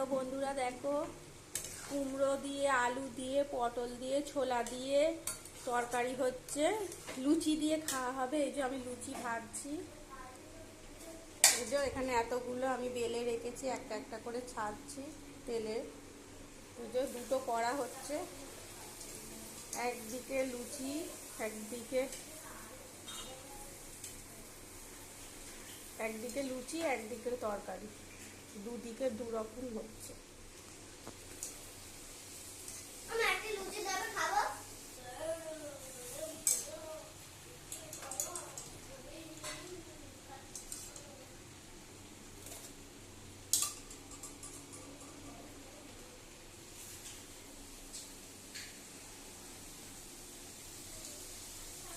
Hello বন্ধুরা, দেখো। কুমড়ো দিয়ে, আলু দিয়ে, পটল দিয়ে, ছোলা দিয়ে, তরকারি হচ্ছে। লুচি দিয়ে খাওয়া হবে। এই যে আমি লুচি ভাজছি। এই যে এখানে এতগুলো আমি বেলে রেখেছি, একটা একটা করে ছাড়ছি তেলে। এই যে দুটো করা হচ্ছে। একদিকে লুচি, একদিকে একদিকে লুচি, একদিকে তরকারি। দুদিকে দু রকম হচ্ছে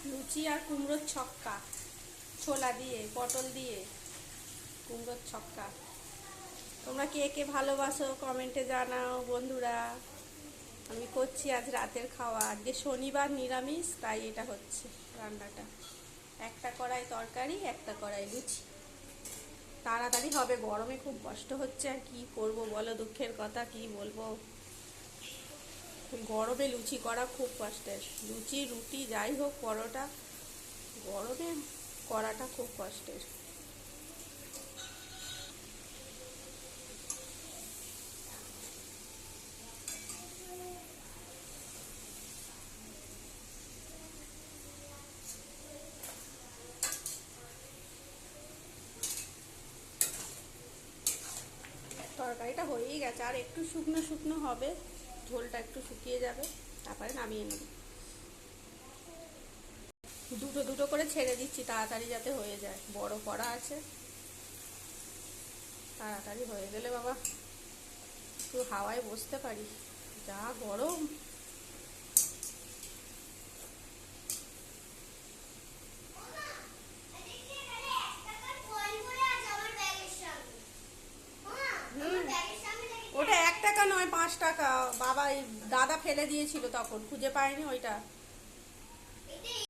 লুচি আর কুমড়োর ছক্কা ছোলা দিয়ে পটল দিয়ে কুমড়োর ছক্কা। তোমরা কে কে ভালোবাসো কমেন্টে জানাও বন্ধুরা। আমি করছি আজ রাতের খাওয়া। আজকে শনিবার নিরামিষ, তাই এটা হচ্ছে রান্নাটা। একটা কড়াই তরকারি, একটা কড়াই লুচি। তাড়াতাড়ি হবে, গরমে খুব কষ্ট হচ্ছে। আর কি করব বলো, দুঃখের কথা, কি বলব? গরমে লুচি করা খুব কষ্টের। লুচি, রুটি, যাই হোক, পরোটা, গরমে করাটা খুব কষ্টের। তরকারিটা হয়েই গেছে। আর একটু শুকনো শুকনো হবে, ঝোলটা একটু শুকিয়ে যাবে, তারপরে নামিয়ে নেব। দুটো দুটো করে ছেড়ে দিচ্ছি, তাড়াতাড়ি যাতে হয়ে যায়। বড় করা আছে। তাড়াতাড়ি হয়ে গেলে বাবা, একটু হাওয়ায় বসতে পারি। যা গরম। টাকা নয় পাঁচ টাকা। বাবা দাদা ফেলে দিয়েছিল তখন খুঁজে পায়নি ওইটা।